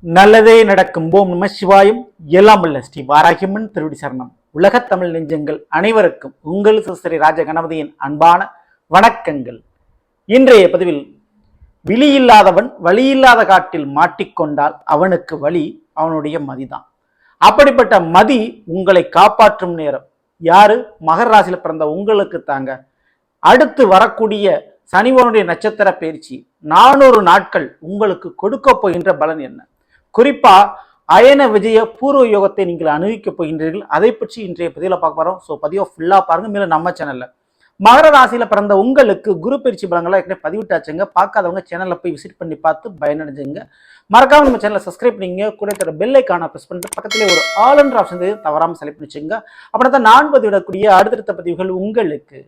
நல்லதே நடக்கும். ஓம் நம சிவாயும். எல்லாம் உள்ள ஸ்ரீ வாராகியம்மன் திருவடி சரணம். உலகத் தமிழ் நெஞ்சங்கள் அனைவருக்கும் உங்கள் ஸ்ரீ ராஜ கணபதியின் அன்பான வணக்கங்கள். இன்றைய பதிவில் விழியில்லாதவன் வழியில்லாத காட்டில் மாட்டிக்கொண்டால் அவனுக்கு வழி அவனுடைய மதிதான். அப்படிப்பட்ட மதி உங்களை காப்பாற்றும் நேரம். யாரு? மகர ராசியில் பிறந்த உங்களுக்கு தாங்க. அடுத்து வரக்கூடிய சனிவனுடைய நட்சத்திர பயிற்சி. நானூறு நாட்கள் உங்களுக்கு கொடுக்க போகின்ற பலன் என்ன? குறிப்பா அயன விஜய பூர்வ யோகத்தை நீங்கள் அணுகிக்க போகின்றீர்கள். அதை பற்றி இன்றைய பதிவில் பார்க்க போறோம். ஸோ பதிவை ஃபுல்லா பாருங்க. மேலும் நம்ம சேனல்ல மகர ராசியில பிறந்த உங்களுக்கு குரு பயிற்சி பலன்களை ஏற்கனவே பதிவிட்டாச்சுங்க. பார்க்காதவங்க சேனல்ல போய் விசிட் பண்ணி பார்த்து பயனடைஞ்சுங்க. மறக்காம நம்ம சேனலை சப்ஸ்கிரைப் பண்ணிங்க கூட இருக்கிற பெல் ஐக்கானை ப்ரெஸ் பண்ணிட்டு பக்கத்திலே ஒரு ஆல் என்ற ஆப்ஷன் தவறாம செலக்ட் பண்ணிச்சுங்க. அப்படின்னா தான் நான் பதிவிடக்கூடிய அடுத்தடுத்த பதிவுகள் உங்களுக்கு.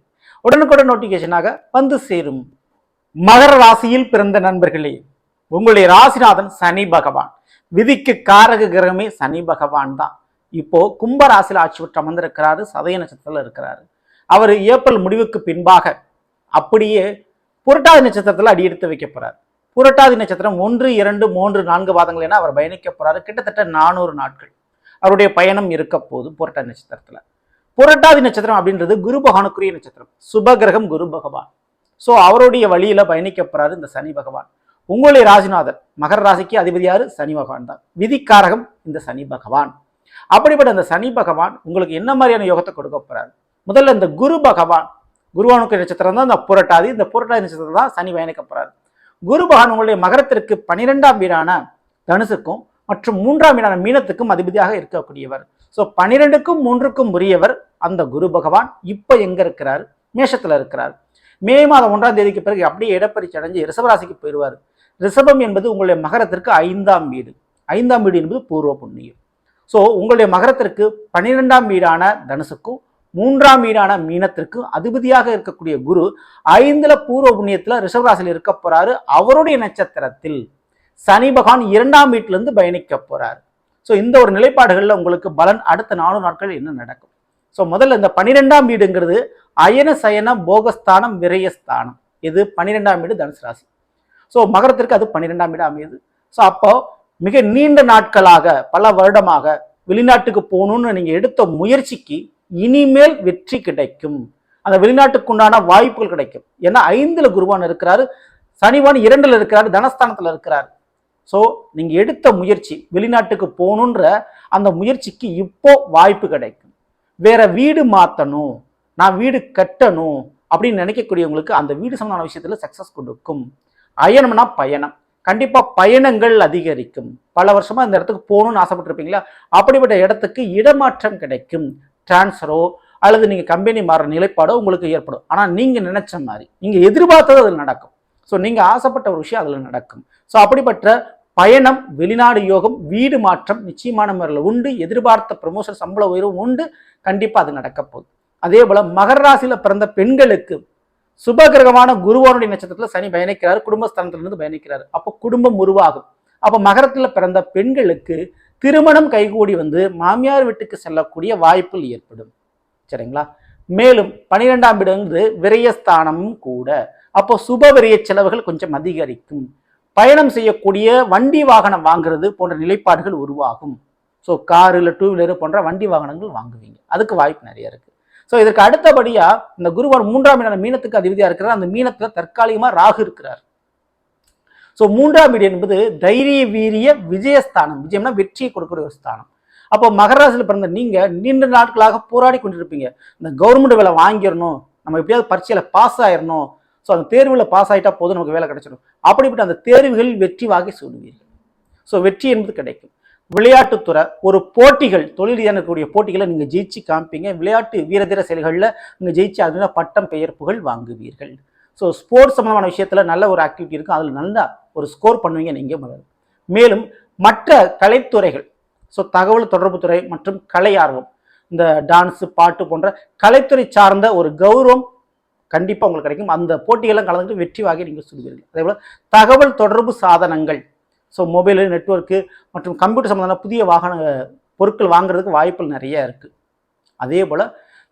உடனுக்குடன் நோட்டிஃபிகேஷனாக வந்து சேரும். மகர ராசியில் பிறந்த நண்பர்களே உங்களுடைய ராசிநாதன் சனி பகவான். விதிக்கு காரக கிரகமே சனி பகவான் தான். இப்போ கும்பராசியில் ஆட்சி பெற்று அமர்ந்திருக்கிறாரு சதய நட்சத்திரத்தில் இருக்கிறாரு. அவர் ஏப்ரல் முடிவுக்கு பின்பாக அப்படியே புரட்டாதி நட்சத்திரத்தில் அடியெடுத்து வைக்க போறார். புரட்டாதி நட்சத்திரம் ஒன்று இரண்டு மூன்று நான்கு பாதங்கள் என அவர் பயணிக்க போறாரு. கிட்டத்தட்ட நானூறு நாட்கள் அவருடைய பயணம் இருக்க போது புரட்டாதி நட்சத்திரத்தில். புரட்டாதி நட்சத்திரம் அப்படின்றது குரு பகவானுக்குரிய நட்சத்திரம். சுப கிரகம் குரு பகவான். ஸோ அவருடைய வழியில பயணிக்க போறாரு இந்த சனி பகவான். உங்களுடைய ராசிநாதர் மகர ராசிக்கு அதிபதியாரு சனி பகவான் தான். விதிக்காரகம் இந்த சனி பகவான். அப்படிப்பட்ட அந்த சனி பகவான் உங்களுக்கு என்ன மாதிரியான யோகத்தை கொடுக்க போறாரு? முதல்ல இந்த குரு பகவான் குருவானுக்கு நட்சத்திரம் தான் இந்த புரட்டாதி. இந்த புரட்டாதி நட்சத்திரம் தான் சனி பயணிக்க போறாரு. குரு பகவான் உங்களுடைய மகரத்திற்கு பனிரெண்டாம் வீடான தனுசுக்கும் மற்றும் மூன்றாம் வீடான மீனத்துக்கும் அதிபதியாக இருக்கக்கூடியவர். ஸோ பனிரெண்டுக்கும் மூன்றுக்கும் உரியவர் அந்த குரு பகவான். இப்போ எங்கே இருக்கிறார்? மேஷத்தில் இருக்கிறார். மே மாதம் ஒன்றாம் தேதிக்கு பிறகு அப்படியே இடப்பறிச்சு அடைஞ்சு ரிசவராசிக்கு போயிடுவார் ரிஷபம் என்பது உங்களுடைய மகரத்திற்கு ஐந்தாம் வீடு. ஐந்தாம் வீடு என்பது பூர்வ புண்ணியம். ஸோ உங்களுடைய மகரத்திற்கு பன்னிரெண்டாம் வீடான தனுசுக்கும் மூன்றாம் வீடான மீனத்திற்கு அதிபதியாக இருக்கக்கூடிய குரு ஐந்துல பூர்வ புண்ணியத்தில் ரிஷபராசியில் இருக்க போறாரு. அவருடைய நட்சத்திரத்தில் சனி பகவான் இரண்டாம் வீட்டிலிருந்து பயணிக்க போறாரு. ஸோ இந்த ஒரு நிலைப்பாடுகளில் உங்களுக்கு பலன் அடுத்த நானூறு நாட்கள் என்ன நடக்கும்? ஸோ முதல்ல இந்த பன்னிரெண்டாம் வீடுங்கிறது அயன சயன போகஸ்தானம் விரயஸ்தானம். இது பன்னிரெண்டாம் வீடு தனுசு ராசி. ஸோ மகரத்திற்கு அது பன்னிரெண்டாம் இடம் அமையுது. ஸோ அப்போ மிக நீண்ட நாட்களாக பல வருடமாக வெளிநாட்டுக்கு போகணும்னு நீங்கள் எடுத்த முயற்சிக்கு இனிமேல் வெற்றி கிடைக்கும். அந்த வெளிநாட்டுக்குண்டான வாய்ப்புகள் கிடைக்கும். ஏன்னா ஐந்துல குருவான் இருக்கிறாரு சனிவான் இரண்டுல இருக்கிறாரு தனஸ்தானத்தில் இருக்கிறார். ஸோ நீங்கள் எடுத்த முயற்சி வெளிநாட்டுக்கு போகணுன்ற அந்த முயற்சிக்கு இப்போ வாய்ப்பு கிடைக்கும். வேற வீடு மாற்றணும் நான் வீடு கட்டணும் அப்படின்னு நினைக்கக்கூடியவங்களுக்கு அந்த வீடு சம்பந்தமான விஷயத்தில் சக்ஸஸ் கொடுக்கும். அயனம்னா பயணம். கண்டிப்பாக பயணங்கள் அதிகரிக்கும். பல வருஷமாக இந்த இடத்துக்கு போகணும்னு ஆசைப்பட்டிருப்பீங்களா? அப்படிப்பட்ட இடத்துக்கு இடமாற்றம் கிடைக்கும். டிரான்ஸ்ஃபரோ அல்லது நீங்கள் கம்பெனி மாறுற நிலைப்பாடோ உங்களுக்கு ஏற்படும். ஆனால் நீங்கள் நினைச்ச மாதிரி நீங்கள் எதிர்பார்த்தது அதில் நடக்கும். ஸோ நீங்கள் ஆசைப்பட்ட ஒரு விஷயம் அதில் நடக்கும். ஸோ அப்படிப்பட்ட பயணம் வெளிநாடு யோகம் வீடு மாற்றம் நிச்சயமான முறையில் உண்டு. எதிர்பார்த்த ப்ரமோஷன் சம்பள உயர்வும் உண்டு. கண்டிப்பாக அது நடக்க போகுது அதே போல் மகர ராசியில் பிறந்த பெண்களுக்கு சுபகிரகமான குருவானுடைய நட்சத்திரத்தில் சனி பயணிக்கிறார் குடும்பஸ்தானத்திலிருந்து பயணிக்கிறார். அப்போ குடும்பம் உருவாகும். அப்போ மகரத்தில் பிறந்த பெண்களுக்கு திருமணம் கைகூடி வந்து மாமியார் வீட்டுக்கு செல்லக்கூடிய வாய்ப்புகள் ஏற்படும். சரிங்களா? மேலும் பனிரெண்டாம் வீடுங்கிறது விரயஸ்தானமும் கூட. அப்போ சுப விரய செலவுகள் கொஞ்சம் அதிகரிக்கும். பயணம் செய்யக்கூடிய வண்டி வாகனம் வாங்குறது போன்ற நிலைப்பாடுகள் உருவாகும். ஸோ கார் இல்லை டூ வீலரு போன்ற வண்டி வாகனங்கள் வாங்குவீங்க. அதுக்கு வாய்ப்பு நிறைய இருக்கு. ஸோ இதற்கு அடுத்தபடியாக இந்த குருவான் மூன்றாம் இடம் மீனத்துக்கு அதிபதியாக இருக்கிறார். அந்த மீனத்தில் தற்காலிகமா ராகு இருக்கிறார். ஸோ மூன்றாம் வீடு என்பது தைரிய வீரிய விஜயஸ்தானம். விஜயம்னா வெற்றியை கொடுக்கிற ஒரு ஸ்தானம். அப்போ மகர பிறந்த நீங்கள் நீண்ட நாட்களாக போராடி கொண்டிருப்பீங்க. இந்த கவர்மெண்ட் வேலை வாங்கிடணும். நம்ம எப்படியாவது பரீட்சையில் பாஸ் ஆயிடணும். ஸோ அந்த தேர்வில் பாஸ் ஆகிட்டா போதும் நமக்கு வேலை கிடைச்சிடும். அப்படிப்பட்ட அந்த தேர்வுகளில் வெற்றி வாங்கி சொல்லுவீர்கள் ஸோ வெற்றி என்பது கிடைக்கும். விளையாட்டுத்துறை ஒரு போட்டிகள் தொழில் ரீதியான இருக்கக்கூடிய போட்டிகளை நீங்கள் ஜெயிச்சு காமிப்பீங்க. விளையாட்டு வீரதீர செயல்களில் நீங்கள் ஜெயிச்சு அதில் பட்டம் பெயர்ப்புகள் வாங்குவீர்கள். ஸோ ஸ்போர்ட்ஸ் சம்மந்தமான விஷயத்தில் நல்ல ஒரு ஆக்டிவிட்டி இருக்கும். அதில் நல்லா ஒரு ஸ்கோர் பண்ணுவீங்க நீங்கள் முதல்ல. மேலும் மற்ற கலைத்துறைகள் ஸோ தகவல் தொடர்புத்துறை மற்றும் கலை ஆர்வம் இந்த டான்ஸு பாட்டு போன்ற கலைத்துறை சார்ந்த ஒரு கௌரவம் கண்டிப்பாக உங்களுக்கு கிடைக்கும். அந்த போட்டியெல்லாம் கலந்துட்டு வெற்றி வாங்கி நீங்கள் சொல்லுவீர்கள் அதே போல் தகவல் தொடர்பு சாதனங்கள் ஸோ மொபைலு நெட்வொர்க்கு மற்றும் கம்ப்யூட்டர் சம்மந்தமான புதிய வாகன பொருட்கள் வாங்குறதுக்கு வாய்ப்புகள் நிறைய இருக்குது அதே போல்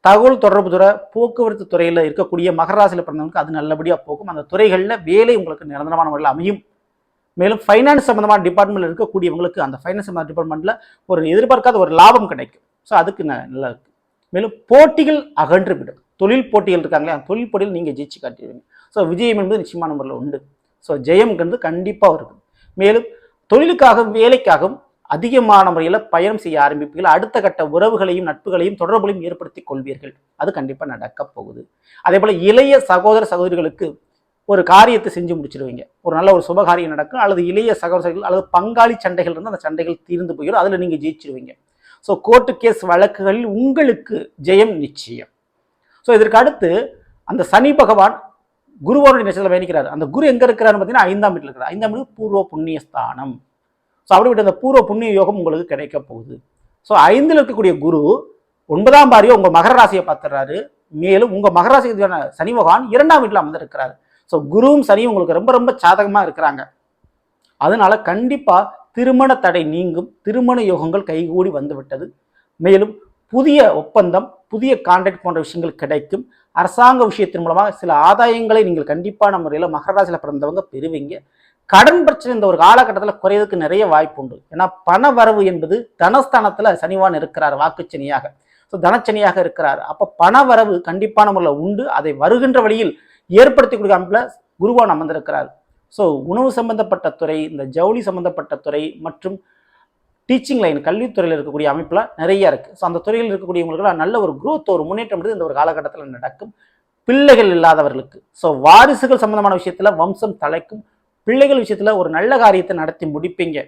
தகவல் தொடர்பு துறை போக்குவரத்து துறையில் இருக்கக்கூடிய மகராசியில் பிறந்தவங்களுக்கு அது நல்லபடியாக போகும். அந்த துறைகளில் வேலை உங்களுக்கு நிரந்தரமான முறையில் அமையும். மேலும் ஃபைனான்ஸ் சம்மந்தமான டிபார்ட்மெண்ட்டில் இருக்கக்கூடியவங்களுக்கு அந்த ஃபைனான்ஸ் சம்மந்த டிபார்ட்மெண்ட்டில் ஒரு எதிர்பார்க்காத ஒரு லாபம் கிடைக்கும். ஸோ அதுக்கு ந- நல்லா இருக்கு. மேலும் போட்டிகள் அகன்றுவிடும் தொழில் போட்டிகள் இருக்காங்களே அந்த தொழில் போட்டியில் நீங்கள் ஜெயிச்சு காட்டிடுவீங்க. ஸோ விஜயம் என்பது நிச்சயமான முறையில் உண்டு. ஸோ ஜெயம்ங்கிறது கண்டிப்பாக இருக்கும் மேலும் தொழிலுக்காகவும் வேலைக்காகவும் அதிகமான முறையில் பயணம் செய்ய ஆரம்பிப்பீர்கள். அடுத்த கட்ட உறவுகளையும் நட்புகளையும் தொடர்புகளையும் ஏற்படுத்தி கொள்வீர்கள். அது கண்டிப்பாக நடக்க போகுது. அதே போல் இளைய சகோதர சகோதரிகளுக்கு ஒரு காரியத்தை செஞ்சு முடிச்சிருவீங்க. ஒரு நல்ல ஒரு சுபகாரியம் நடக்கும் அல்லது இளைய சகோதரர்கள் அல்லது பங்காளி சண்டைகள் இருந்தால் அந்த சண்டைகள் தீர்ந்து போயிடும். அதில் நீங்கள் ஜெயிச்சிருவீங்க. ஸோ கோர்ட்டு கேஸ் வழக்குகளில் உங்களுக்கு ஜெயம் நிச்சயம். ஸோ இதற்கு அடுத்து அந்த சனி பகவான் குருவோருடைய நட்சத்திரம் பயணிக்கிறார். அந்த குரு எங்கே இருக்கிறாருன்னு பார்த்தீங்கன்னா ஐந்தாம் வீட்டில் இருக்கிறார். ஐந்தாம் வீடு பூர்வ புண்ணிய ஸ்தானம். ஸோ அப்படிப்பட்ட அந்த பூர்வ புண்ணிய யோகம் உங்களுக்கு கிடைக்க போகுது. ஸோ ஐந்தில் இருக்கக்கூடிய குரு ஒன்பதாம் பாரியோ உங்கள் மகர ராசியை பார்த்துறாரு மேலும் உங்கள் மகர ராசிக்கான சனி பகவான் இரண்டாம் வீட்டில் அமர்ந்திருக்கிறாரு. ஸோ குருவும் சனியும் உங்களுக்கு ரொம்ப ரொம்ப சாதகமாக இருக்கிறாங்க. அதனால கண்டிப்பாக திருமண தடை நீங்கும் திருமண யோகங்கள் கைகூடி வந்துவிட்டது. மேலும் புதிய ஒப்பந்தம் புதிய கான்ட்ராக்ட் போன்ற விஷயங்கள் கிடைக்கும். அரசாங்க விஷயத்தின் மூலமாக சில ஆதாயங்களை நீங்கள் கண்டிப்பான முறையில் மகராசியில் பிறந்தவங்க பெறுவீங்க. கடன் பிரச்சனை இந்த ஒரு காலகட்டத்தில் குறையதுக்கு நிறைய வாய்ப்பு உண்டு. ஏன்னா பண வரவு என்பது தனஸ்தானத்தில் சனிவான் இருக்கிறார் வாக்குச்சனியாக. ஸோ தனச்சனியாக இருக்கிறார். அப்போ பண வரவு கண்டிப்பான முறையில் உண்டு. அதை வருகின்ற வழியில் ஏற்படுத்தி கொடுக்க அமைப்பில் குருவான் அமர்ந்திருக்கிறார். ஸோ உணவு சம்பந்தப்பட்ட துறை இந்த ஜவுளி சம்பந்தப்பட்ட துறை மற்றும் டீச்சிங் லைன் கல்வித்துறையில் இருக்கக்கூடிய அமைப்பில் நிறைய இருக்குது ஸோ அந்த துறையில் இருக்கக்கூடியவங்களுக்கு நல்ல ஒரு குரோத் ஒரு முன்னேற்றம் வந்து இந்த ஒரு காலகட்டத்தில் நடக்கும். பிள்ளைகள் இல்லாதவர்களுக்கு. ஸோ வாரிசுகள் சம்பந்தமான விஷயத்தில் வம்சம் தலைக்கும். பிள்ளைகள் விஷயத்தில் ஒரு நல்ல காரியத்தை நடத்தி முடிப்பீங்க.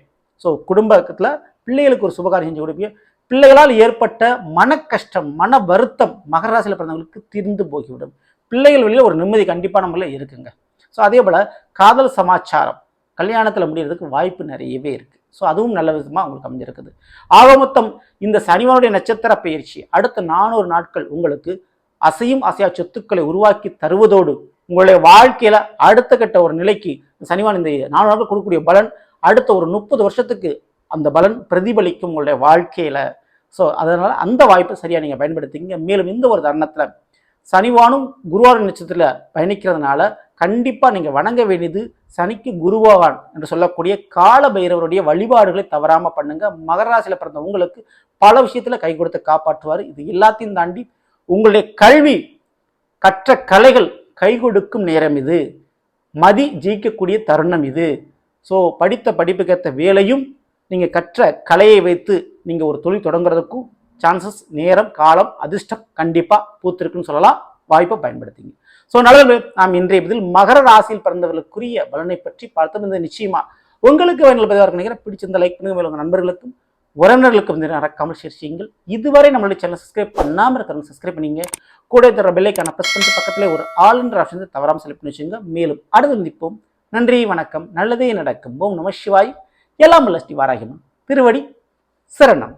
ஸோ குடும்பத்தில் பிள்ளைகளுக்கு ஒரு சுபகாரியம் செஞ்சு கொடுப்பீங்க. பிள்ளைகளால் ஏற்பட்ட மன கஷ்டம் மன வருத்தம் மகர ராசியில் பிறந்தவங்களுக்கு தீர்ந்து போகிவிடும் பிள்ளைகள் வழியில் ஒரு நிம்மதி கண்டிப்பான முறையில் இருக்குங்க. ஸோ அதே போல் காதல் சமாச்சாரம் கல்யாணத்தில் முடிகிறதுக்கு வாய்ப்பு நிறையவே இருக்குது ஸோ அதுவும் நல்ல விதமாக உங்களுக்கு அமைஞ்சிருக்குது. ஆக மொத்தம் இந்த சனிவனுடைய நட்சத்திர பயிற்சி அடுத்த நானூறு நாட்கள் உங்களுக்கு அசையும் அசையா சொத்துக்களை உருவாக்கி தருவதோடு உங்களுடைய வாழ்க்கையில் அடுத்த கட்ட ஒரு நிலைக்கு சனிவான் இந்த நானூறு நாட்கள் கொடுக்கக்கூடிய பலன் அடுத்த ஒரு முப்பது வருஷத்துக்கு அந்த பலன் பிரதிபலிக்கும் உங்களுடைய வாழ்க்கையில். ஸோ அதனால் அந்த வாய்ப்பை சரியாக நீங்கள் பயன்படுத்திங்க மேலும் இந்த ஒரு தருணத்தில் சனிவானும் குருவார நட்சத்திரத்தில் பயணிக்கிறதுனால கண்டிப்பாக நீங்கள் வணங்க வேண்டியது சனிக்கு குருபகவான் என்று சொல்லக்கூடிய கால பைரவருடைய வழிபாடுகளை தவறாமல் பண்ணுங்க. மகராசியில் பிறந்த உங்களுக்கு பல விஷயத்தில் கை கொடுத்து காப்பாற்றுவார். இது எல்லாத்தையும் தாண்டி உங்களுடைய கல்வி கற்ற கலைகள் கை கொடுக்கும் நேரம் இது. மதி ஜெயிக்கக்கூடிய தருணம் இது. ஸோ படித்த படிப்புக்கேற்ற வேலையும் நீங்கள் கற்ற கலையை வைத்து நீங்கள் ஒரு தொழில் தொடங்குறதுக்கும் சான்சஸ் நேரம் காலம் அதிர்ஷ்டம் கண்டிப்பாக பூத்திருக்குன்னு சொல்லலாம். வாய்ப்பை பயன்படுத்திங்க. ஸோ நல்லது நாம் இன்றைய பதில் மகர ராசியில் பிறந்தவர்களுக்குரிய பலனை பற்றி பார்த்தோம் இந்த நிச்சயமா. உங்களுக்கு வேண்டிய பதிவாக இருக்கும் நினைக்கிறேன். பிடிச்சிருந்த லைக் பண்ணுங்க. உங்கள் நண்பர்களுக்கும் உறவினர்களுக்கும் நடக்காமல் ஷேர் செய்யுங்கள். இதுவரை நம்மளுடைய சேனல் சப்ஸ்கிரைப் பண்ணாமல் இருக்கிறவங்க சப்ஸ்கிரைப் பண்ணிங்க. கூட தர பெல்லைக்கான ப்ரெஸ் பண்ணிட்டு பக்கத்தில் ஒரு ஆல் என்ற ஆப்ஷன் தவறாமல் செலக்ட் பண்ணி வச்சுங்க மேலும் அடுத்து நிற்போம் நன்றி வணக்கம். நல்லதே நடக்கும். ஓம் நம சிவாய். எல்லாம் வல்ல ஸ்ரீ வாராகிமன். திருவடி சரணம்.